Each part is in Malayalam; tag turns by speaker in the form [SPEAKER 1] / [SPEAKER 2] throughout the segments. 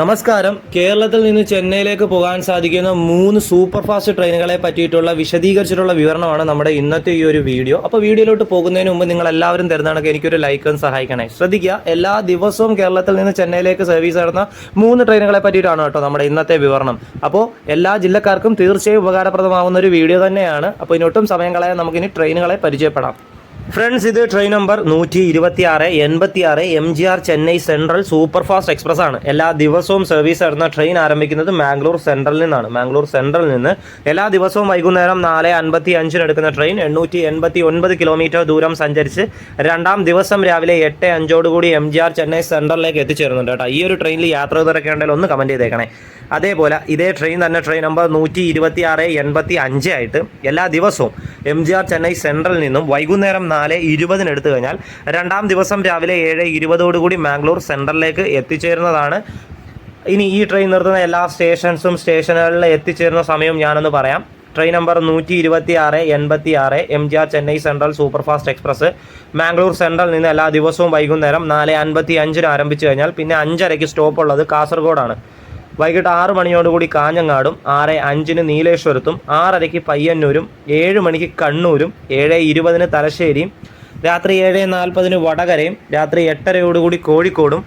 [SPEAKER 1] നമസ്കാരം. കേരളത്തിൽ നിന്ന് ചെന്നൈയിലേക്ക് പോകാൻ സാധിക്കുന്ന മൂന്ന് സൂപ്പർ ഫാസ്റ്റ് ട്രെയിനുകളെ പറ്റിയിട്ടുള്ള വിശദീകരിച്ചിട്ടുള്ള വിവരണമാണ് നമ്മുടെ ഇന്നത്തെ ഈ ഒരു വീഡിയോ. അപ്പോൾ വീഡിയോയിലോട്ട് പോകുന്നതിന് മുമ്പ് നിങ്ങൾ എല്ലാവരും തരുന്നതാണെങ്കിൽ എനിക്കൊരു ലൈക്ക് സഹായിക്കണേ. ശ്രദ്ധിക്കുക എല്ലാ ദിവസവും കേരളത്തിൽ നിന്ന് ചെന്നൈയിലേക്ക് സർവീസ് നടന്ന മൂന്ന് ട്രെയിനുകളെ പറ്റിയിട്ടാണ് കേട്ടോ നമ്മുടെ ഇന്നത്തെ വിവരണം. അപ്പോൾ എല്ലാ ജില്ലക്കാർക്കും തീർച്ചയായും ഉപകാരപ്രദമാവുന്ന ഒരു വീഡിയോ തന്നെയാണ്. അപ്പോൾ ഒട്ടും സമയം കളയാൻ നമുക്കിനി ട്രെയിനുകളെ പരിചയപ്പെടാം. ഫ്രണ്ട്സ് ഇത് ട്രെയിൻ നമ്പർ നൂറ്റി ഇരുപത്തി ആറ് എൺപത്തി ആറ് M G R Chennai central super fast express ആണ് എല്ലാ ദിവസവും സർവീസ് നടന്ന ട്രെയിൻ ആരംഭിക്കുന്നത് മാംഗ്ലൂർ സെൻട്രലിൽ നിന്നാണ്. മാംഗ്ലൂർ സെൻട്രലിൽ നിന്ന് എല്ലാ ദിവസവും വൈകുന്നേരം നാല് അൻപത്തി അഞ്ചിന് എടുക്കുന്ന ട്രെയിൻ എണ്ണൂറ്റി എൺപത്തി ഒൻപത് കിലോമീറ്റർ ദൂരം സഞ്ചരിച്ച് രണ്ടാം ദിവസം രാവിലെ എട്ട് അഞ്ചോടുകൂടി എം ജി ആർ ചെന്നൈ സെൻട്രലിലേക്ക് എത്തിച്ചേരുന്നുണ്ട് കേട്ടോ. ഈ ഒരു ട്രെയിനിൽ യാത്ര തിരക്കേണ്ടതിൽ ഒന്ന് കമന്റ് ചെയ്തേക്കണേ. അതേപോലെ ഇതേ ട്രെയിൻ തന്നെ ട്രെയിൻ നമ്പർ നൂറ്റി ഇരുപത്തി ആറ് എൺപത്തി അഞ്ച് ആയിട്ട് എല്ലാ ദിവസവും എം ജി ആർ ചെന്നൈ സെൻട്രലിൽ നിന്നും വൈകുന്നേരം നാല് ഇരുപതിന് എടുത്തു കഴിഞ്ഞാൽ രണ്ടാം ദിവസം രാവിലെ ഏഴ് ഇരുപതോടുകൂടി മാംഗ്ലൂർ സെൻട്രലിലേക്ക് എത്തിച്ചേരുന്നതാണ്. ഇനി ഈ ട്രെയിൻ നിർത്തുന്ന എല്ലാ സ്റ്റേഷൻസും സ്റ്റേഷനുകളിൽ എത്തിച്ചേരുന്ന സമയം ഞാനൊന്ന് പറയാം. ട്രെയിൻ നമ്പർ നൂറ്റി ഇരുപത്തി ആറ് എൺപത്തി ആറ് M G R Chennai central superfast express Mangalore central നിന്ന് എല്ലാ ദിവസവും വൈകുന്നേരം നാല് അൻപത്തി അഞ്ചിന് ആരംഭിച്ചു കഴിഞ്ഞാൽ പിന്നെ അഞ്ചരയ്ക്ക് സ്റ്റോപ്പ് ഉള്ളത് കാസർഗോഡാണ്. വൈകിട്ട് ആറ് മണിയോടുകൂടി കാഞ്ഞങ്ങാടും ആറ് അഞ്ചിന് നീലേശ്വരത്തും ആറരയ്ക്ക് പയ്യന്നൂരും ഏഴ് മണിക്ക് കണ്ണൂരും ഏഴ് ഇരുപതിന് തലശ്ശേരിയും രാത്രി ഏഴ് നാൽപ്പതിന് വടകരയും രാത്രി എട്ടരയോടുകൂടി കോഴിക്കോടും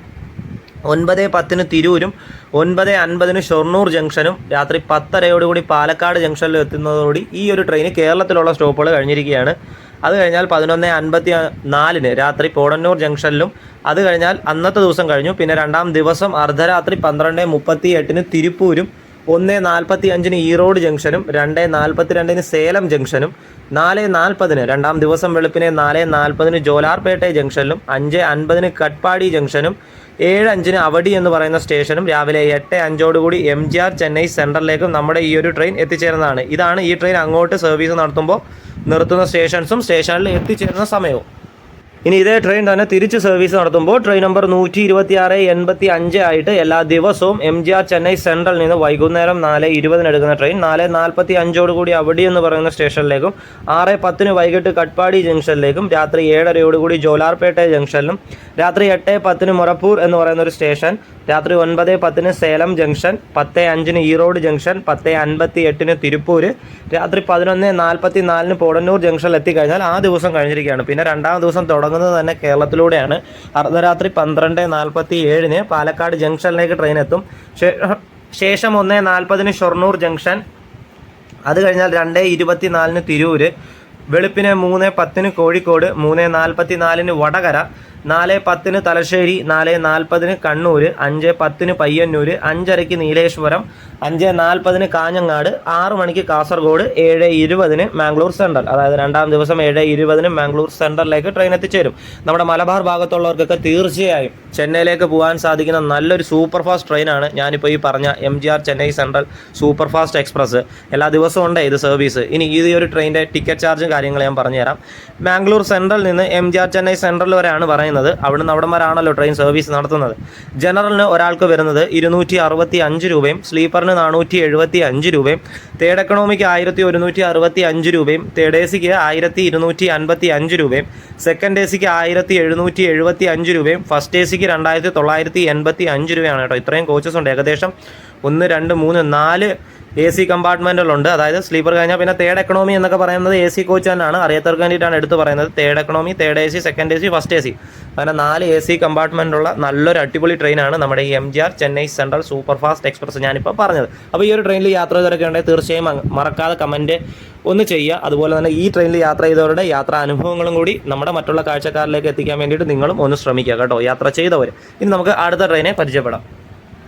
[SPEAKER 1] ഒൻപത് പത്തിന് തിരൂരും ഒൻപത് അൻപതിന് ഷൊർണൂർ ജംഗ്ഷനും രാത്രി പത്തരയോടുകൂടി പാലക്കാട് ജംഗ്ഷനിൽ എത്തുന്നതോടുകൂടി ഈ ഒരു ട്രെയിൻ കേരളത്തിലുള്ള സ്റ്റോപ്പുകൾ കഴിഞ്ഞിരിക്കുകയാണ്. അത് കഴിഞ്ഞാൽ പതിനൊന്ന് അൻപത്തി നാലിന് രാത്രി പോടന്നൂർ ജംഗ്ഷനിലും. അത് കഴിഞ്ഞാൽ അന്നത്തെ ദിവസം കഴിഞ്ഞു. പിന്നെ രണ്ടാം ദിവസം അർദ്ധരാത്രി പന്ത്രണ്ട് മുപ്പത്തി എട്ടിന് തിരുപ്പൂരും ഒന്ന് നാൽപ്പത്തി അഞ്ചിന് ഈറോഡ് ജംഗ്ഷനും രണ്ട് നാൽപ്പത്തി രണ്ടിന് സേലം ജംഗ്ഷനും നാല് നാൽപ്പതിന് രണ്ടാം ദിവസം വെളുപ്പിന് നാല് നാൽപ്പതിന് ജോലാർപേട്ട ജംഗ്ഷനിലും അഞ്ച് അൻപതിന് കട്ട്പാടി ജംഗ്ഷനും ഏഴ് അഞ്ചിന് അവടി എന്ന് പറയുന്ന സ്റ്റേഷനും രാവിലെ എട്ട് അഞ്ചോടുകൂടി എം ജി ആർ ചെന്നൈ സെൻട്രലിലേക്കും നമ്മുടെ ഈ ഒരു ട്രെയിൻ എത്തിച്ചേരുന്നതാണ്. ഇതാണ് ഈ ട്രെയിൻ അങ്ങോട്ട് സർവീസ് നടത്തുമ്പോൾ നിർത്തുന്ന സ്റ്റേഷൻസും സ്റ്റേഷനിൽ എത്തിച്ചേരുന്ന സമയവും. ഇനി ഇതേ ട്രെയിൻ തന്നെ തിരിച്ച് സർവീസ് നടത്തുമ്പോൾ ട്രെയിൻ നമ്പർ നൂറ്റി ഇരുപത്തി ആറ് എൺപത്തി അഞ്ച് ആയിട്ട് എല്ലാ ദിവസവും എം ജി ആർ ചെന്നൈ സെൻട്രലിൽ നിന്ന് വൈകുന്നേരം നാല് ഇരുപതിന് എടുക്കുന്ന ട്രെയിൻ നാല് നാൽപ്പത്തി അഞ്ചോട് കൂടി അവടി എന്ന് പറയുന്ന സ്റ്റേഷനിലേക്കും ആറ് പത്തിന് വൈകിട്ട് കട്ട്പാടി ജംഗ്ഷനിലേക്കും രാത്രി ഏഴരയോടുകൂടി ജോലാർപേട്ട ജംഗ്ഷനിലും രാത്രി എട്ട് പത്തിന് മൊറപ്പൂർ എന്ന് പറയുന്ന ഒരു സ്റ്റേഷൻ രാത്രി ഒൻപത് പത്തിന് സേലം ജംഗ്ഷൻ പത്ത് അഞ്ചിന് ഈറോഡ് ജംഗ്ഷൻ പത്ത് അൻപത്തി എട്ടിന് തിരുപ്പൂർ രാത്രി പതിനൊന്ന് നാൽപ്പത്തി നാലിന് പോടന്നൂർ ജംഗ്ഷനിൽ എത്തിക്കഴിഞ്ഞാൽ ആ ദിവസം കഴിഞ്ഞിരിക്കുകയാണ്. പിന്നെ രണ്ടാം ദിവസം തുടങ്ങുന്നത് തന്നെ കേരളത്തിലൂടെയാണ്. അർദ്ധരാത്രി പന്ത്രണ്ട് നാൽപ്പത്തി ഏഴിന് പാലക്കാട് ജംഗ്ഷനിലേക്ക് ട്രെയിൻ എത്തും. ശേഷം ഒന്ന് നാൽപ്പതിന് ഷൊർണൂർ ജംഗ്ഷൻ അത് കഴിഞ്ഞാൽ രണ്ട് ഇരുപത്തിനാലിന് തിരൂര് വെളുപ്പിന് മൂന്ന് പത്തിന് കോഴിക്കോട് മൂന്ന് നാൽപ്പത്തി നാലിന് വടകര നാല് പത്തിന് തലശ്ശേരി നാല് നാൽപ്പതിന് കണ്ണൂർ അഞ്ച് പത്തിന് പയ്യന്നൂർ അഞ്ചരയ്ക്ക് നീലേശ്വരം അഞ്ച് നാൽപ്പതിന് കാഞ്ഞങ്ങാട് ആറ് മണിക്ക് കാസർഗോഡ് ഏഴ് ഇരുപതിന് മാംഗ്ലൂർ സെൻട്രൽ. അതായത് രണ്ടാം ദിവസം ഏഴ് ഇരുപതിന് മാംഗ്ലൂർ സെൻട്രലിലേക്ക് ട്രെയിൻ എത്തിച്ചേരും. നമ്മുടെ മലബാർ ഭാഗത്തുള്ളവർക്കൊക്കെ തീർച്ചയായും ചെന്നൈയിലേക്ക് പോകാൻ സാധിക്കുന്ന നല്ലൊരു സൂപ്പർ ഫാസ്റ്റ് ട്രെയിനാണ് ഞാനിപ്പോൾ ഈ പറഞ്ഞ M G R Chennai central super fast express എല്ലാ ദിവസവും ഉണ്ട് ഇത് സർവീസ് ഇനി ഈ ഒരു ട്രെയിനിന്റെ ടിക്കറ്റ് ചാർജും കാര്യങ്ങളും ഞാൻ പറഞ്ഞുതരാം. മാംഗ്ലൂർ സെൻട്രൽ നിന്ന് M G R Chennai central വരെയാണ് പറയുന്നത്. അവിടുന്ന് അവിടം വരെയാണല്ലോ ട്രെയിൻ സർവീസ് നടത്തുന്നത്. ജനറലിന് ഒരാൾക്ക് വരുന്നത് ഇരുന്നൂറ്റി അറുപത്തി അഞ്ച് രൂപയും സ്ലീപ്പറിന് നാനൂറ്റി എഴുപത്തി അഞ്ച് രൂപയും തേർഡ് എക്കണോമിക്ക് ആയിരത്തി ഒരുന്നൂറ്റി അറുപത്തി അഞ്ച് രൂപയും തേർഡ് എ സിക്ക് ആയിരത്തി ഇരുന്നൂറ്റി അൻപത്തി അഞ്ച് രൂപയും സെക്കൻഡ് എ സിക്ക് ആയിരത്തി എഴുന്നൂറ്റി എഴുപത്തി അഞ്ച് രൂപയും ഫസ്റ്റ് എ സിക്ക് രണ്ടായിരത്തി തൊള്ളായിരത്തി എൺപത്തി അഞ്ച് രൂപയാണ് കേട്ടോ. ഇത്രയും കോച്ചസ് ഉണ്ട്. ഏകദേശം ഒന്ന് രണ്ട് മൂന്ന് നാല് എ സി കമ്പാർട്ട്മെന്റുകളുണ്ട് അതായത് സ്ലീപ്പർ കഴിഞ്ഞാൽ പിന്നെ തേർഡ് എക്കണോമി എന്നൊക്കെ പറയുന്നത് എ സി കോച്ച് തന്നെയാണ് അറിയാത്തവർക്ക് വേണ്ടിയിട്ടാണ് എടുത്ത് പറയുന്നത്. Third economy third A C second A C first A C. അങ്ങനെ നാല് എ സി കമ്പാർട്ട്മെന്റുള്ള നല്ലൊരു അടിപൊളി ട്രെയിനാണ് നമ്മുടെ ഈ M G R Chennai central super fast express ഞാനിപ്പോൾ പറഞ്ഞത്. അപ്പോൾ ഈ ഒരു ട്രെയിനിൽ യാത്ര ചെയ്തവരൊക്കെ ഉണ്ടെങ്കിൽ തീർച്ചയായും മറക്കാതെ കമന്റ് ഒന്ന് ചെയ്യുക. അതുപോലെ തന്നെ ഈ ട്രെയിനിൽ യാത്ര ചെയ്തവരുടെ യാത്രാ അനുഭവങ്ങളും കൂടി നമ്മുടെ മറ്റുള്ള കാഴ്ചക്കാരിലേക്ക് എത്തിക്കാൻ വേണ്ടിയിട്ട് നിങ്ങളും ഒന്ന് ശ്രമിക്കുക കേട്ടോ. യാത്ര ചെയ്തവർ ഇനി നമുക്ക് അടുത്ത ട്രെയിനെ പരിചയപ്പെടാം.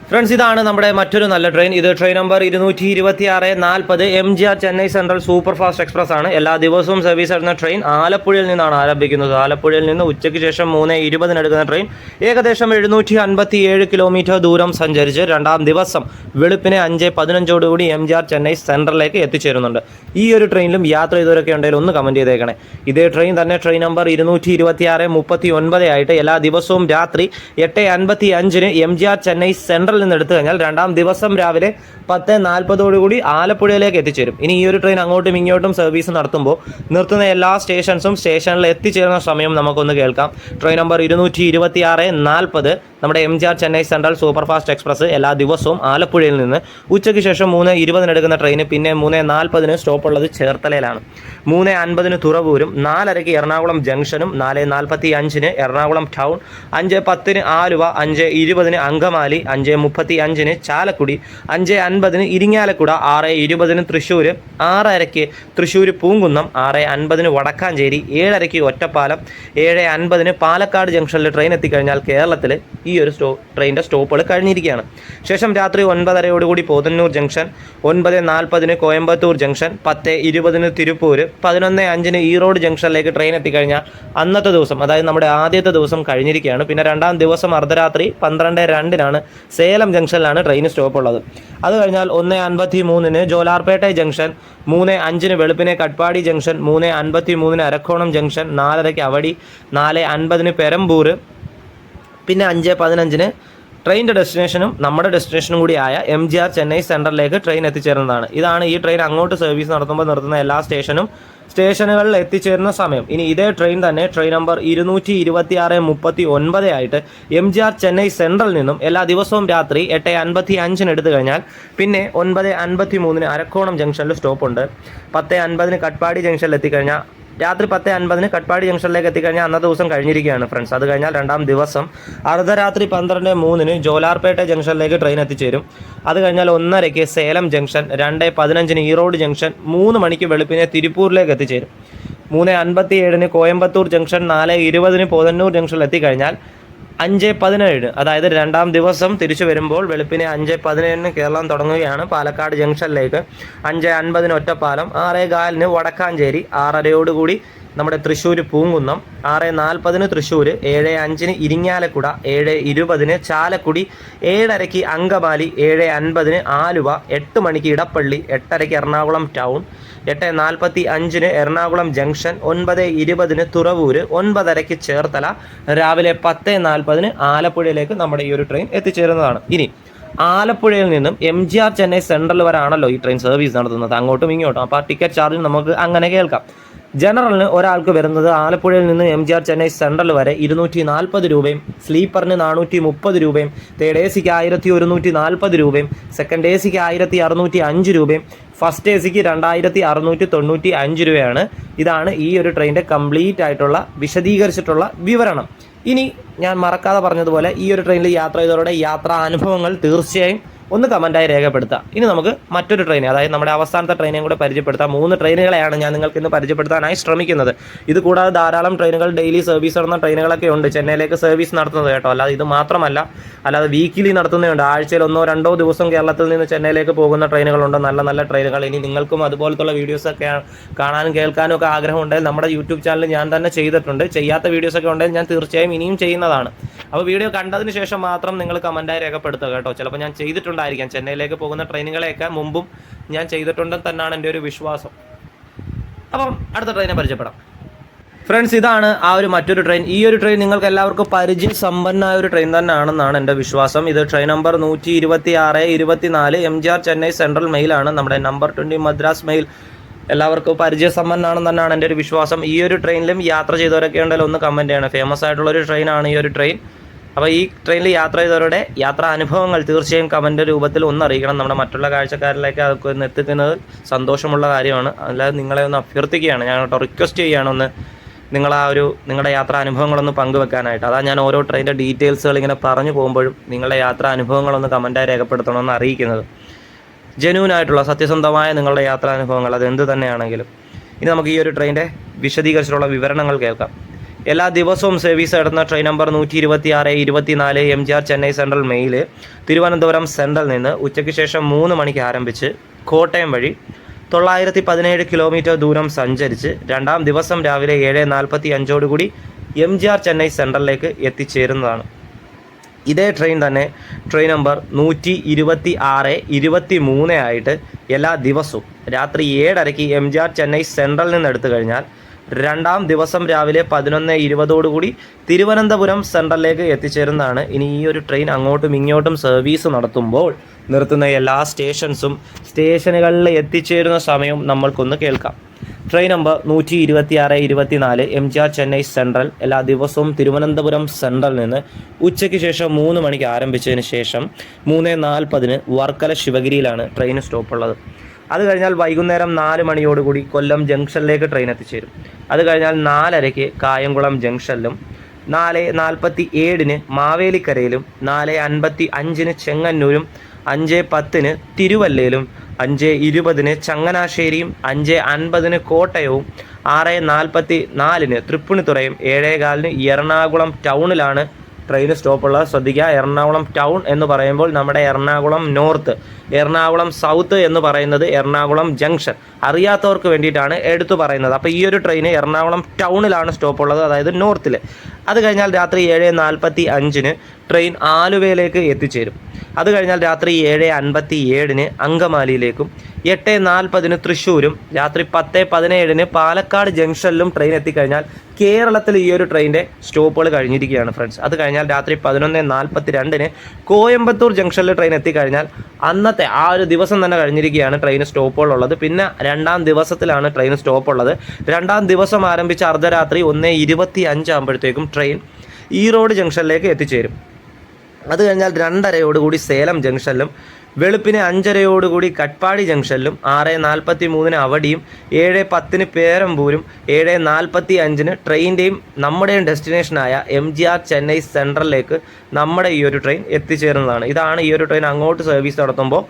[SPEAKER 1] ഫ്രണ്ട്സ് ഇതാണ് നമ്മുടെ മറ്റൊരു നല്ല ട്രെയിൻ ഇത് ട്രെയിൻ നമ്പർ ഇരുന്നൂറ്റി ഇരുപത്തി ആറ് നാൽപ്പത് M G R Chennai central super fast express ആണ്. എല്ലാ ദിവസവും സർവീസ് എടുക്കുന്ന ട്രെയിൻ ആലപ്പുഴയിൽ നിന്നാണ് ആരംഭിക്കുന്നത്. ആലപ്പുഴയിൽ നിന്ന് ഉച്ചയ്ക്ക് ശേഷം മൂന്ന് ഇരുപതിന് എടുക്കുന്ന ട്രെയിൻ ഏകദേശം എഴുന്നൂറ്റി അൻപത്തി ഏഴ് കിലോമീറ്റർ ദൂരം സഞ്ചരിച്ച് രണ്ടാം ദിവസം വെളുപ്പിനെ അഞ്ച് പതിനഞ്ചോടുകൂടി എം ജി ആർ ചെന്നൈ സെൻട്രലിലേക്ക് എത്തിച്ചേരുന്നുണ്ട്. ഈ ഒരു ട്രെയിനിലും യാത്ര ചെയ്തവരൊക്കെ ഉണ്ടെങ്കിൽ ഒന്ന് കമന്റ് ചെയ്തേക്കണേ. ഇതേ ട്രെയിൻ തന്നെ ട്രെയിൻ നമ്പർ ഇരുന്നൂറ്റി ഇരുപത്തി ആറ് മുപ്പത്തി ഒൻപത് ആയിട്ട് എല്ലാ ദിവസവും രാത്രി എട്ട് അൻപത്തി അഞ്ചിന് M G R Chennai central സെൻട്രലിൽ നിന്ന് എടുത്തു കഴിഞ്ഞാൽ രണ്ടാം ദിവസം രാവിലെ പത്ത് നാൽപ്പതോടുകൂടി ആലപ്പുഴയിലേക്ക് എത്തിച്ചേരും. ഇനി ഈ ഒരു ട്രെയിൻ അങ്ങോട്ടും ഇങ്ങോട്ടും സർവീസ് നടത്തുമ്പോൾ നിർത്തുന്ന എല്ലാ സ്റ്റേഷൻസും സ്റ്റേഷനിൽ എത്തിച്ചേരുന്ന സമയം നമുക്കൊന്ന് കേൾക്കാം. ട്രെയിൻ നമ്പർ ഇരുന്നൂറ്റി ഇരുപത്തി ആറ് നാൽപ്പത്. നമ്മുടെ M G R Chennai central super fast express എല്ലാ ദിവസവും ആലപ്പുഴയിൽ നിന്ന് ഉച്ചയ്ക്ക് ശേഷം മൂന്ന് ഇരുപതിന് എടുക്കുന്ന ട്രെയിന് പിന്നെ മൂന്ന് നാൽപ്പതിന് സ്റ്റോപ്പ് ഉള്ളത് ചേർത്തലയിലാണ്. മൂന്ന് അൻപതിന് തുറവൂരും നാലരയ്ക്ക് എറണാകുളം ജംഗ്ഷനും നാല് നാൽപ്പത്തി അഞ്ചിന് എറണാകുളം ടൗൺ അഞ്ച് പത്തിന് ആലുവ അഞ്ച് ഇരുപതിന് അങ്കമാലി അഞ്ച് മുപ്പത്തി അഞ്ചിന് ചാലക്കുടി അഞ്ച് അൻപതിന് ഇരിങ്ങാലക്കുട ആറ് ഇരുപതിന് തൃശ്ശൂർ ആറരയ്ക്ക് തൃശ്ശൂർ പൂങ്കുന്നം ആറ് അൻപതിന് വടക്കാഞ്ചേരി ഏഴരയ്ക്ക് ഒറ്റപ്പാലം ഏഴ് അൻപതിന് പാലക്കാട് ജംഗ്ഷനിൽ ട്രെയിൻ എത്തിക്കഴിഞ്ഞാൽ കേരളത്തിൽ ഈ ഒരു സ്റ്റോ ട്രെയിനിന്റെ സ്റ്റോപ്പുകൾ കഴിഞ്ഞിരിക്കുകയാണ്. ശേഷം രാത്രി ഒൻപതരയോടുകൂടി പോതന്നൂർ ജംഗ്ഷൻ ഒൻപത് നാൽപ്പതിന് കോയമ്പത്തൂർ ജംഗ്ഷൻ പത്ത് ഇരുപതിന് തിരുപ്പൂർ പതിനൊന്ന് അഞ്ചിന് ഈറോഡ് ജംഗ്ഷനിലേക്ക് ട്രെയിൻ എത്തിക്കഴിഞ്ഞാൽ അന്നത്തെ ദിവസം അതായത് നമ്മുടെ ആദ്യത്തെ ദിവസം കഴിഞ്ഞിരിക്കുകയാണ്. പിന്നെ രണ്ടാം ദിവസം അർദ്ധരാത്രി പന്ത്രണ്ട് രണ്ടിനാണ് സേലം ജംഗ്ഷനിലാണ് ട്രെയിൻ സ്റ്റോപ്പ് ഉള്ളത് അത് കഴിഞ്ഞാൽ ഒന്ന് അൻപത്തി മൂന്നിന് ജോലാർപേട്ട ജംഗ്ഷൻ മൂന്ന് അഞ്ചിന് വെളുപ്പിനെ കട്പാടി ജംഗ്ഷൻ മൂന്ന് അൻപത്തി മൂന്നിന് അരക്കോണം ജംഗ്ഷൻ നാലരയ്ക്ക് അവടി നാല് അൻപതിന് പെരമ്പൂർ പിന്നെ അഞ്ച് പതിനഞ്ചിന് ട്രെയിനിന്റെ ഡെസ്റ്റിനേഷനും നമ്മുടെ ഡെസ്റ്റിനേഷനും കൂടി ആയ എം ജി ആർ ചെന്നൈ സെൻട്രലിലേക്ക് ട്രെയിൻ എത്തിച്ചേരുന്നതാണ്. ഇതാണ് ഈ ട്രെയിൻ അങ്ങോട്ട് സർവീസ് നടത്തുമ്പോൾ നിർത്തുന്ന എല്ലാ സ്റ്റേഷനും. സ്റ്റേഷനുകളിൽ എത്തിച്ചേരുന്ന സമയം. ഇനി ഇതേ ട്രെയിൻ തന്നെ ട്രെയിൻ നമ്പർ ഇരുന്നൂറ്റി ഇരുപത്തി ആറ് മുപ്പത്തി ഒൻപത് ആയിട്ട് M G R Chennai central നിന്നും എല്ലാ ദിവസവും രാത്രി എട്ട് അൻപത്തി അഞ്ചിന് എടുത്തു കഴിഞ്ഞാൽ പിന്നെ ഒൻപത് അൻപത്തി മൂന്നിന് അരക്കോണം ജംഗ്ഷനിൽ സ്റ്റോപ്പുണ്ട്. പത്ത് അൻപതിന് കട്ട്പാടി ജംഗ്ഷനിൽ എത്തിക്കഴിഞ്ഞാൽ രാത്രി പത്ത് അൻപതിന് കട്പാടി ജംഗ്ഷനിലേക്ക് എത്തിക്കഴിഞ്ഞാൽ അന്നത്തെ ദിവസം കഴിഞ്ഞിരിക്കുകയാണ് ഫ്രണ്ട്സ് അത് കഴിഞ്ഞാൽ രണ്ടാം ദിവസം അർദ്ധരാത്രി പന്ത്രണ്ട് മൂന്നിന് ജോലാർപേട്ട ജംഗ്ഷനിലേക്ക് ട്രെയിൻ എത്തിച്ചേരും. അത് കഴിഞ്ഞാൽ ഒന്നരയ്ക്ക് സേലം ജംഗ്ഷൻ രണ്ട് പതിനഞ്ചിന് ഈറോഡ് ജംഗ്ഷൻ മൂന്ന് മണിക്ക് വെളുപ്പിനെ തിരുപ്പൂരിലേക്ക് എത്തിച്ചേരും. മൂന്ന് അൻപത്തി ഏഴിന് കോയമ്പത്തൂർ ജംഗ്ഷൻ നാല് ഇരുപതിന് പോതന്നൂർ ജംഗ്ഷനിൽ എത്തിക്കഴിഞ്ഞാൽ അഞ്ച് പതിനേഴ്. അതായത് രണ്ടാം ദിവസം തിരിച്ചു വരുമ്പോൾ വെളുപ്പിനെ അഞ്ച് പതിനേഴിന് കേരളം തുടങ്ങുകയാണ് പാലക്കാട് ജംഗ്ഷനിലേക്ക്. അഞ്ച് അൻപതിന് ഒറ്റപ്പാലം ആറേ കാലിന് വടക്കാഞ്ചേരി ആറരയോടുകൂടി നമ്മുടെ തൃശ്ശൂർ പൂങ്കുന്നം ആറ് നാൽപ്പതിന് തൃശ്ശൂർ ഏഴ് അഞ്ചിന് ഇരിങ്ങാലക്കുട ഏഴ് ഇരുപതിന് ചാലക്കുടി ഏഴരയ്ക്ക് അങ്കമാലി ഏഴ് അൻപതിന് ആലുവ എട്ട് മണിക്ക് ഇടപ്പള്ളി എട്ടരയ്ക്ക് എറണാകുളം ടൗൺ എട്ട് നാൽപ്പത്തി അഞ്ചിന് എറണാകുളം ജംഗ്ഷൻ ഒൻപത് ഇരുപതിന് തുറവൂര് ഒൻപതരയ്ക്ക് ചേർത്തല രാവിലെ പത്ത് നാൽപ്പതിന് ആലപ്പുഴയിലേക്ക് നമ്മുടെ ഈ ഒരു ട്രെയിൻ എത്തിച്ചേരുന്നതാണ്. ഇനി ആലപ്പുഴയിൽ നിന്നും M G R Chennai central വരാണല്ലോ ഈ ട്രെയിൻ സർവീസ് നടത്തുന്നത്. അങ്ങോട്ടും ഇങ്ങോട്ടും. അപ്പോൾ ടിക്കറ്റ് ചാർജ് നമുക്ക് അങ്ങനെ കേൾക്കാം. ജനറലിന് ഒരാൾക്ക് വരുന്നത് ആലപ്പുഴയിൽ നിന്ന് M G R Chennai central വരെ ഇരുന്നൂറ്റി നാൽപ്പത് രൂപയും സ്ലീപ്പറിന് നാനൂറ്റി മുപ്പത് രൂപയും തേർഡ് എ സിക്ക് ആയിരത്തി ഒരുന്നൂറ്റി നാൽപ്പത് രൂപയും സെക്കൻഡ് എ സിക്ക് ആയിരത്തി അറുന്നൂറ്റി അഞ്ച് രൂപയും ഫസ്റ്റ് എ സിക്ക് രണ്ടായിരത്തി അറുന്നൂറ്റി തൊണ്ണൂറ്റി അഞ്ച് രൂപയാണ്. ഇതാണ് ഈ ഒരു ട്രെയിനിന്റെ കംപ്ലീറ്റ് ആയിട്ടുള്ള വിശദീകരിച്ചിട്ടുള്ള വിവരണം. ഇനി ഞാൻ മറക്കാതെ പറഞ്ഞതുപോലെ ഈ ഒരു ട്രെയിനിൽ യാത്ര ചെയ്തവരുടെ യാത്രാ അനുഭവങ്ങൾ തീർച്ചയായും ഒന്ന് കമന്റായി രേഖപ്പെടുത്താം ഇനി നമുക്ക് മറ്റൊരു ട്രെയിൻ അതായത് നമ്മുടെ അവസാനത്തെ ട്രെയിനും കൂടെ പരിചയപ്പെടുത്താം. മൂന്ന് ട്രെയിനുകളെയാണ് ഞാൻ നിങ്ങൾക്ക് ഇന്ന് പരിചയപ്പെടുത്താനായി ശ്രമിക്കുന്നത്. ഇത് കൂടാതെ ധാരാളം ട്രെയിനുകൾ ഡെയിലി സർവീസ് നടത്തുന്ന ട്രെയിനുകളൊക്കെ ഉണ്ട്. ചെന്നൈയിലേക്ക് സർവീസ് നടത്തുന്നത് കേട്ടോ. അല്ലാതെ ഇത് മാത്രമല്ല അല്ലാതെ വീക്കിലി നടത്തുന്നതുണ്ട്. ആഴ്ചയിൽ ഒന്നോ രണ്ടോ ദിവസം കേരളത്തിൽ നിന്ന് ചെന്നൈയിലേക്ക് പോകുന്ന ട്രെയിനുകളുണ്ട് നല്ല നല്ല ട്രെയിനുകൾ ഇനി നിങ്ങൾക്കും അതുപോലത്തുള്ള വീഡിയോസൊക്കെ കാണാനും കേൾക്കാനും ഒക്കെ ആഗ്രഹമുണ്ടെങ്കിൽ നമ്മുടെ യൂട്യൂബ് ചാനൽ ഞാൻ തന്നെ ചെയ്തിട്ടുണ്ട്. ചെയ്യാത്ത വീഡിയോസൊക്കെ ഉണ്ടെങ്കിൽ ഞാൻ തീർച്ചയായും ഇനിയും ചെയ്യുന്നതാണ്. അപ്പോൾ വീഡിയോ കണ്ടതിന് ശേഷം മാത്രം നിങ്ങൾ കമന്റായി രേഖപ്പെടുത്തുക കേട്ടോ. ചിലപ്പോൾ ഞാൻ ചെയ്തിട്ടുണ്ടായിരിക്കാം ചെന്നൈയിലേക്ക് പോകുന്ന ട്രെയിനുകളെയൊക്കെ മുമ്പും ഞാൻ ചെയ്തിട്ടുണ്ടെന്ന് തന്നെയാണ് എന്റെ ഒരു വിശ്വാസം. അപ്പം അടുത്ത ട്രെയിനെ പരിചയപ്പെടാം. ഫ്രണ്ട്സ് ഇതാണ് ആ ഒരു മറ്റൊരു ട്രെയിൻ. ഈ ഒരു ട്രെയിൻ നിങ്ങൾക്ക് എല്ലാവർക്കും പരിചയ സമ്പന്നമായ ഒരു ട്രെയിൻ തന്നെയാണെന്നാണ് എന്റെ വിശ്വാസം. ഇത് ട്രെയിൻ നമ്പർ നൂറ്റി ഇരുപത്തി ആറ് ഇരുപത്തിനാല് M G R Chennai central മെയിലാണ്. നമ്മുടെ നമ്പർ ട്വന്റി മദ്രാസ് മെയിൽ. എല്ലാവർക്കും പരിചയസമ്പന്നാണെന്ന് തന്നെയാണ് എന്റെ ഒരു വിശ്വാസം. ഈ ഒരു ട്രെയിനിലും യാത്ര ചെയ്തവരൊക്കെ ഉണ്ടെങ്കിൽ ഒന്ന് കമന്റ് ചെയ്യണം. ഫേമസ് ആയിട്ടുള്ള ഒരു ട്രെയിനാണ് ഈ ഒരു ട്രെയിൻ. അപ്പോൾ ഈ ട്രെയിനിൽ യാത്ര ചെയ്തവരുടെ യാത്രാ അനുഭവങ്ങൾ തീർച്ചയായും കമന്റ് രൂപത്തിൽ ഒന്ന് അറിയിക്കണം. നമ്മുടെ മറ്റുള്ള കാഴ്ചക്കാരിലേക്ക് അതൊക്കെ ഒന്ന് എത്തിക്കുന്നത് സന്തോഷമുള്ള കാര്യമാണ്. അല്ലാതെ നിങ്ങളെ ഒന്ന് അഭ്യർത്ഥിക്കുകയാണ്. ഞാൻ റിക്വസ്റ്റ് ചെയ്യുകയാണ് ഒന്ന് നിങ്ങൾ ആ ഒരു നിങ്ങളുടെ യാത്രാ അനുഭവങ്ങളൊന്ന് പങ്കുവെക്കാനായിട്ട്. അതാ ഞാൻ ഓരോ ട്രെയിനിന്റെ ഡീറ്റെയിൽസുകൾ ഇങ്ങനെ പറഞ്ഞു പോകുമ്പോഴും നിങ്ങളുടെ യാത്രാ അനുഭവങ്ങളൊന്ന് കമന്റായി രേഖപ്പെടുത്തണമെന്ന് അറിയിക്കുന്നത്. ജനുവിനായിട്ടുള്ള സത്യസന്ധമായ നിങ്ങളുടെ യാത്രാനുഭവങ്ങൾ അത് എന്ത് തന്നെയാണെങ്കിലും. ഇനി നമുക്ക് ഈ ഒരു ട്രെയിനിന്റെ വിശദീകരിച്ചിട്ടുള്ള വിവരണങ്ങൾ കേൾക്കാം. എല്ലാ ദിവസവും സർവീസ് നടത്തുന്ന ട്രെയിൻ നമ്പർ നൂറ്റി ഇരുപത്തി ആറ് ഇരുപത്തിനാല് M G R Chennai central mail Thiruvananthapuram central നിന്ന് ഉച്ചയ്ക്ക് ശേഷം മൂന്ന് മണിക്ക് ആരംഭിച്ച് കോട്ടയം വഴി തൊള്ളായിരത്തി പതിനേഴ് കിലോമീറ്റർ ദൂരം സഞ്ചരിച്ച് രണ്ടാം ദിവസം രാവിലെ ഏഴ് നാൽപ്പത്തി അഞ്ചോടുകൂടി എം ജി ആർ ചെന്നൈ സെൻട്രലിലേക്ക് എത്തിച്ചേരുന്നതാണ്. ഇതേ ട്രെയിൻ തന്നെ ട്രെയിൻ നമ്പർ നൂറ്റി ഇരുപത്തി ആറ് ഇരുപത്തി മൂന്ന് ആയിട്ട് എല്ലാ ദിവസവും രാത്രി ഏഴരയ്ക്ക് എം ജി ആർ ചെന്നൈ സെൻട്രലിൽ നിന്ന് എടുത്തു കഴിഞ്ഞാൽ രണ്ടാം ദിവസം രാവിലെ പതിനൊന്ന് ഇരുപതോടുകൂടി തിരുവനന്തപുരം സെൻട്രലിലേക്ക് എത്തിച്ചേരുന്നതാണ്. ഇനി ഈ ഒരു ട്രെയിൻ അങ്ങോട്ടും ഇങ്ങോട്ടും സർവീസ് നടത്തുമ്പോൾ നിർത്തുന്ന എല്ലാ സ്റ്റേഷൻസും സ്റ്റേഷനുകളിൽ എത്തിച്ചേരുന്ന സമയവും നമ്മൾക്കൊന്ന് കേൾക്കാം. ട്രെയിൻ നമ്പർ നൂറ്റി ഇരുപത്തി ആറ് ഇരുപത്തിനാല് M G R Chennai central. എല്ലാ ദിവസവും തിരുവനന്തപുരം സെൻട്രലിൽ നിന്ന് ഉച്ചയ്ക്ക് ശേഷം മൂന്ന് മണിക്ക് ആരംഭിച്ചതിന് ശേഷം മൂന്ന് നാൽപ്പതിന് വർക്കല ശിവഗിരിയിലാണ് ട്രെയിൻ സ്റ്റോപ്പ് ഉള്ളത് അത് കഴിഞ്ഞാൽ വൈകുന്നേരം നാല് മണിയോടുകൂടി കൊല്ലം ജംഗ്ഷനിലേക്ക് ട്രെയിൻ എത്തിച്ചേരും. അത് കഴിഞ്ഞാൽ നാലരയ്ക്ക് കായംകുളം ജംഗ്ഷനിലും നാല് നാൽപ്പത്തി ഏഴിന് മാവേലിക്കരയിലും നാല് അൻപത്തി അഞ്ചിന് ചെങ്ങന്നൂരും അഞ്ച് പത്തിന് തിരുവല്ലയിലും അഞ്ച് ഇരുപതിന് ചങ്ങനാശ്ശേരിയും അഞ്ച് അൻപതിന് കോട്ടയവും ആറ് നാൽപ്പത്തി നാലിന് തൃപ്പൂണിത്തുറയും ഏഴേകാലിന് എറണാകുളം ടൗണിലാണ് ട്രെയിൻ സ്റ്റോപ്പുള്ളത് ശ്രദ്ധിക്കുക. എറണാകുളം ടൗൺ എന്ന് പറയുമ്പോൾ നമ്മുടെ എറണാകുളം നോർത്ത് എറണാകുളം സൗത്ത് എന്ന് പറയുന്നത് എറണാകുളം ജംഗ്ഷൻ. അറിയാത്തവർക്ക് വേണ്ടിയിട്ടാണ് എടുത്തു പറയുന്നത്. അപ്പോൾ ഈ ഒരു ട്രെയിൻ എറണാകുളം ടൗണിലാണ് സ്റ്റോപ്പ് ഉള്ളത് അതായത് നോർത്തിൽ അത് കഴിഞ്ഞാൽ രാത്രി ഏഴ് നാൽപ്പത്തി അഞ്ചിന് ട്രെയിൻ ആലുവയിലേക്ക് എത്തിച്ചേരും. അത് കഴിഞ്ഞാൽ രാത്രി ഏഴ് അൻപത്തി ഏഴിന് അങ്കമാലിയിലേക്കും എട്ട് നാൽപ്പതിന് തൃശ്ശൂരും രാത്രി പത്ത് പതിനേഴിന് പാലക്കാട് ജംഗ്ഷനിലും ട്രെയിൻ എത്തിക്കഴിഞ്ഞാൽ കേരളത്തിൽ ഈ ഒരു ട്രെയിനിന്റെ സ്റ്റോപ്പുകൾ കഴിഞ്ഞിരിക്കുകയാണ് ഫ്രണ്ട്സ് അത് കഴിഞ്ഞാൽ രാത്രി പതിനൊന്ന് നാൽപ്പത്തി രണ്ടിന് കോയമ്പത്തൂർ ജംഗ്ഷനിൽ ട്രെയിൻ എത്തിക്കഴിഞ്ഞാൽ അന്നത്തെ ആ ഒരു ദിവസം തന്നെ കഴിഞ്ഞിരിക്കുകയാണ് ട്രെയിൻ സ്റ്റോപ്പുകൾ ഉള്ളത് പിന്നെ രണ്ടാം ദിവസത്തിലാണ് ട്രെയിൻ സ്റ്റോപ്പ് ഉള്ളത് രണ്ടാം ദിവസം ആരംഭിച്ച അർദ്ധരാത്രി ഒന്ന് ഇരുപത്തി അഞ്ചാകുമ്പോഴത്തേക്കും ട്രെയിൻ ഈറോഡ് ജംഗ്ഷനിലേക്ക് എത്തിച്ചേരും. അത് കഴിഞ്ഞാൽ രണ്ടരയോടുകൂടി സേലം ജംഗ്ഷനിലും വെളുപ്പിന് അഞ്ചരയോടുകൂടി കട്പാടി ജംഗ്ഷനിലും ആറ് നാൽപ്പത്തി മൂന്നിന് അവടിയും ഏഴ് പത്തിന് പേരമ്പൂരും ഏഴ് നാൽപ്പത്തി അഞ്ചിന് ട്രെയിനിന്റെയും നമ്മുടെയും ഡെസ്റ്റിനേഷനായ എം ജി ആർ ചെന്നൈ സെൻട്രലിലേക്ക് നമ്മുടെ ഈ ഒരു ട്രെയിൻ എത്തിച്ചേരുന്നതാണ്. ഇതാണ് ഈ ഒരു ട്രെയിൻ അങ്ങോട്ട് സർവീസ് നടത്തുമ്പോൾ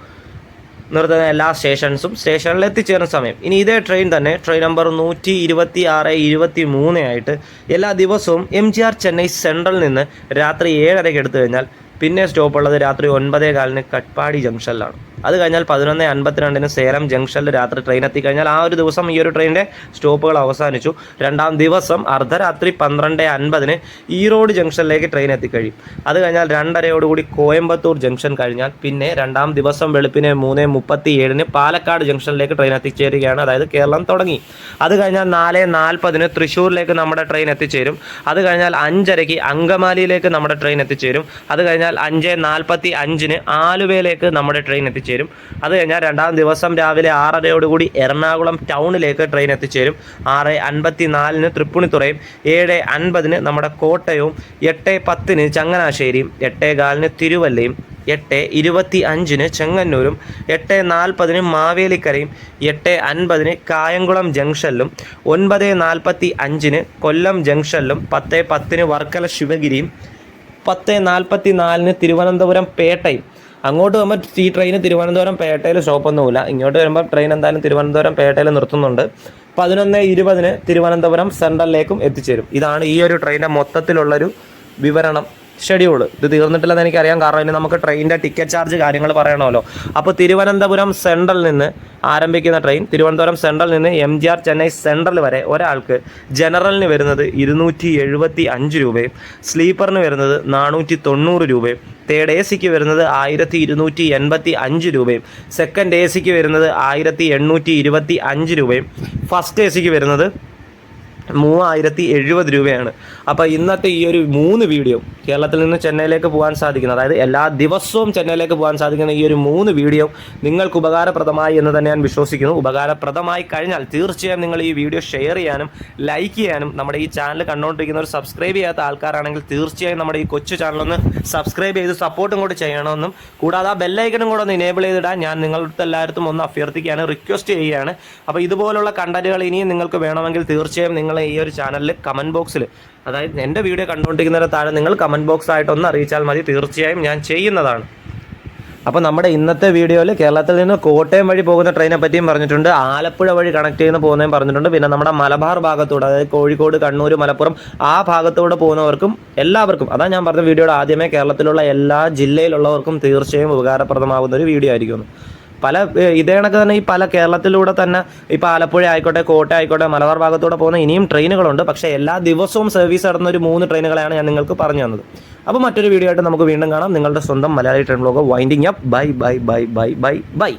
[SPEAKER 1] നിർത്തുന്ന എല്ലാ സ്റ്റേഷൻസും. സ്റ്റേഷനിൽ എത്തിച്ചേരുന്ന സമയം. ഇനി ഇതേ ട്രെയിൻ തന്നെ ട്രെയിൻ നമ്പർ നൂറ്റി ഇരുപത്തി ആറ് ഇരുപത്തി മൂന്ന് ആയിട്ട് എല്ലാ ദിവസവും എം ജി ആർ ചെന്നൈ സെൻട്രലിൽ നിന്ന് രാത്രി ഏഴരയ്ക്ക് എടുത്തു കഴിഞ്ഞാൽ പിന്നെ സ്റ്റോപ്പ് ഉള്ളത് രാത്രി ഒൻപതേ കാലിന് കട്ട്പാടി ജംഗ്ഷനിലാണ്. അത് കഴിഞ്ഞാൽ പതിനൊന്ന് അൻപത്തിരണ്ടിന് സേലം ജംഗ്ഷനിൽ രാത്രി ട്രെയിൻ എത്തിക്കഴിഞ്ഞാൽ ആ ഒരു ദിവസം ഈ ഒരു ട്രെയിനിന്റെ സ്റ്റോപ്പുകൾ അവസാനിച്ചു. രണ്ടാം ദിവസം അർദ്ധരാത്രി പന്ത്രണ്ട് അൻപതിന് ഈറോഡ് ജംഗ്ഷനിലേക്ക് ട്രെയിൻ എത്തിക്കഴിയും. അത് കഴിഞ്ഞാൽ രണ്ടരയോടുകൂടി കോയമ്പത്തൂർ ജംഗ്ഷൻ കഴിഞ്ഞാൽ പിന്നെ രണ്ടാം ദിവസം വെളുപ്പിന് മൂന്ന് മുപ്പത്തി ഏഴിന് പാലക്കാട് ജംഗ്ഷനിലേക്ക് ട്രെയിൻ എത്തിച്ചേരുകയാണ്. അതായത് കേരളം തുടങ്ങി. അത് കഴിഞ്ഞാൽ നാല് നാൽപ്പതിന് തൃശ്ശൂരിലേക്ക് നമ്മുടെ ട്രെയിൻ എത്തിച്ചേരും. അത് കഴിഞ്ഞാൽ അഞ്ചരയ്ക്ക് അങ്കമാലിയിലേക്ക് നമ്മുടെ ട്രെയിൻ എത്തിച്ചേരും. അത് കഴിഞ്ഞാൽ അഞ്ച് നാൽപ്പത്തി അഞ്ചിന് ആലുവയിലേക്ക് നമ്മുടെ ട്രെയിൻ എത്തിച്ചേരും. അത് കഴിഞ്ഞാൽ രണ്ടാം ദിവസം രാവിലെ ആറരയോടുകൂടി എറണാകുളം ടൗണിലേക്ക് ട്രെയിൻ എത്തിച്ചേരും. ആറ് അൻപത്തി നാലിന് തൃപ്പൂണിത്തുറയും. ഏഴ് അൻപതിന് നമ്മുടെ കോട്ടയവും. എട്ട് പത്തിന് ചങ്ങനാശ്ശേരിയും. എട്ട് കാലിന് തിരുവല്ലയും. എട്ട് ഇരുപത്തി അഞ്ചിന് ചെങ്ങന്നൂരും. എട്ട് നാൽപ്പതിന് മാവേലിക്കരയും. എട്ട് അൻപതിന് കായംകുളം ജംഗ്ഷനിലും. ഒൻപത് നാൽപ്പത്തി അഞ്ചിന് കൊല്ലം ജംഗ്ഷനിലും. പത്ത് പത്തിന് വർക്കല ശിവഗിരിയും. പത്ത് നാൽപ്പത്തി നാലിന് തിരുവനന്തപുരം പേട്ടയിൽ. അങ്ങോട്ട് വരുമ്പോൾ ഈ ട്രെയിൻ തിരുവനന്തപുരം പേട്ടയിൽ സ്റ്റോപ്പൊന്നുമില്ല ഇങ്ങോട്ട് വരുമ്പോൾ ട്രെയിൻ എന്തായാലും തിരുവനന്തപുരം പേട്ടയിൽ നിർത്തുന്നുണ്ട്. പതിനൊന്ന് ഇരുപതിന് തിരുവനന്തപുരം സെൻട്രലിലേക്കും എത്തിച്ചേരും. ഇതാണ് ഈ ഒരു ട്രെയിനിന്റെ മൊത്തത്തിലുള്ളൊരു വിവരണം. ഷെഡ്യൂൾ ഇത് തീർന്നിട്ടില്ലെന്ന് എനിക്കറിയാം. കാരണം ഇനി നമുക്ക് ട്രെയിനിന്റെ ടിക്കറ്റ് ചാർജ് കാര്യങ്ങൾ പറയണമല്ലോ. അപ്പോൾ തിരുവനന്തപുരം സെൻട്രലിൽ നിന്ന് ആരംഭിക്കുന്ന ട്രെയിൻ തിരുവനന്തപുരം സെൻട്രലിൽ നിന്ന് M G R Chennai central വരെ ഒരാൾക്ക് ജനറലിന് വരുന്നത് ഇരുന്നൂറ്റി എഴുപത്തി അഞ്ച് രൂപയും സ്ലീപ്പറിന് വരുന്നത് നാനൂറ്റി തൊണ്ണൂറ് രൂപയും തേർഡ് എ സിക്ക് വരുന്നത് ആയിരത്തി ഇരുന്നൂറ്റി എൺപത്തി അഞ്ച് രൂപയും സെക്കൻഡ് എ സിക്ക് വരുന്നത് ആയിരത്തി എണ്ണൂറ്റി ഇരുപത്തി അഞ്ച് രൂപയും ഫസ്റ്റ് എ സിക്ക് വരുന്നത് മൂവായിരത്തി എഴുപത് രൂപയാണ്. അപ്പോൾ ഇന്നത്തെ ഈ ഒരു മൂന്ന് വീഡിയോ കേരളത്തിൽ നിന്ന് ചെന്നൈയിലേക്ക് പോകാൻ സാധിക്കുന്ന അതായത് എല്ലാ ദിവസവും ചെന്നൈയിലേക്ക് പോകാൻ സാധിക്കുന്ന ഈ ഒരു മൂന്ന് വീഡിയോ നിങ്ങൾക്ക് ഉപകാരപ്രദമായി എന്ന് തന്നെ ഞാൻ വിശ്വസിക്കുന്നു. ഉപകാരപ്രദമായി കഴിഞ്ഞാൽ തീർച്ചയായും നിങ്ങൾ ഈ വീഡിയോ ഷെയർ ചെയ്യാനും ലൈക്ക് ചെയ്യാനും നമ്മുടെ ഈ ചാനൽ കണ്ടുകൊണ്ടിരിക്കുന്നവർ സബ്സ്ക്രൈബ് ചെയ്യാത്ത ആൾക്കാരാണെങ്കിൽ തീർച്ചയായും നമ്മുടെ ഈ കൊച്ചു ഒന്ന് സബ്സ്ക്രൈബ് ചെയ്ത് സപ്പോർട്ടും കൂടി ചെയ്യണമെന്നും കൂടാതെ ആ ബെല്ലൈക്കനും കൂടെ ഒന്ന് എനേബിൾ ചെയ്തിടാൻ ഞാൻ നിങ്ങളുടെ എല്ലായിടത്തും ഒന്ന് അഭ്യർത്ഥിക്കുകയാണ് റിക്വസ്റ്റ് ചെയ്യുകയാണ്. അപ്പോൾ ഇതുപോലുള്ള കണ്ടന്റുകൾ ഇനിയും നിങ്ങൾക്ക് വേണമെങ്കിൽ തീർച്ചയായും നിങ്ങൾ ഈ ഒരു ചാനലിൽ കമന്റ് ബോക്സിൽ അതായത് എന്റെ വീഡിയോ കണ്ടുകൊണ്ടിരിക്കുന്നതിന് താഴെ നിങ്ങൾ കമന്റ് ബോക്സ് ആയിട്ട് ഒന്ന് അറിയിച്ചാൽ മതി. തീർച്ചയായും ഞാൻ ചെയ്യുന്നതാണ്. അപ്പോൾ നമ്മുടെ ഇന്നത്തെ വീഡിയോയിൽ കേരളത്തിൽ നിന്ന് കോട്ടയം വഴി പോകുന്ന ട്രെയിനെ പറ്റിയും പറഞ്ഞിട്ടുണ്ട്. ആലപ്പുഴ വഴി കണക്ട് ചെയ്യുന്ന പോകുന്നതും പറഞ്ഞിട്ടുണ്ട്. പിന്നെ നമ്മുടെ മലബാർ ഭാഗത്തൂടെ അതായത് കോഴിക്കോട് കണ്ണൂർ മലപ്പുറം ആ ഭാഗത്തൂടെ പോകുന്നവർക്കും എല്ലാവർക്കും അതാ ഞാൻ പറഞ്ഞ വീഡിയോയുടെ ആദ്യമേ കേരളത്തിലുള്ള എല്ലാ ജില്ലയിലുള്ളവർക്കും തീർച്ചയായും ഉപകാരപ്രദമാകുന്ന ഒരു വീഡിയോ ആയിരിക്കും പല ഇതേ കണക്ക് തന്നെ ഈ പല കേരളത്തിലൂടെ തന്നെ ഇപ്പോൾ ആലപ്പുഴ ആയിക്കോട്ടെ കോട്ടയം ആയിക്കോട്ടെ മലബാർ ഭാഗത്തൂടെ പോകുന്ന ഇനിയും ട്രെയിനുകളുണ്ട്. പക്ഷേ എല്ലാ ദിവസവും സർവീസ് നടന്ന ഒരു മൂന്ന് ട്രെയിനുകളാണ് ഞാൻ നിങ്ങൾക്ക് പറഞ്ഞു തന്നത്. അപ്പോൾ മറ്റൊരു വീഡിയോ ആയിട്ട് നമുക്ക് വീണ്ടും കാണാം. നിങ്ങളുടെ സ്വന്തം Malayali train blog winding up bye bye bye bye bye bye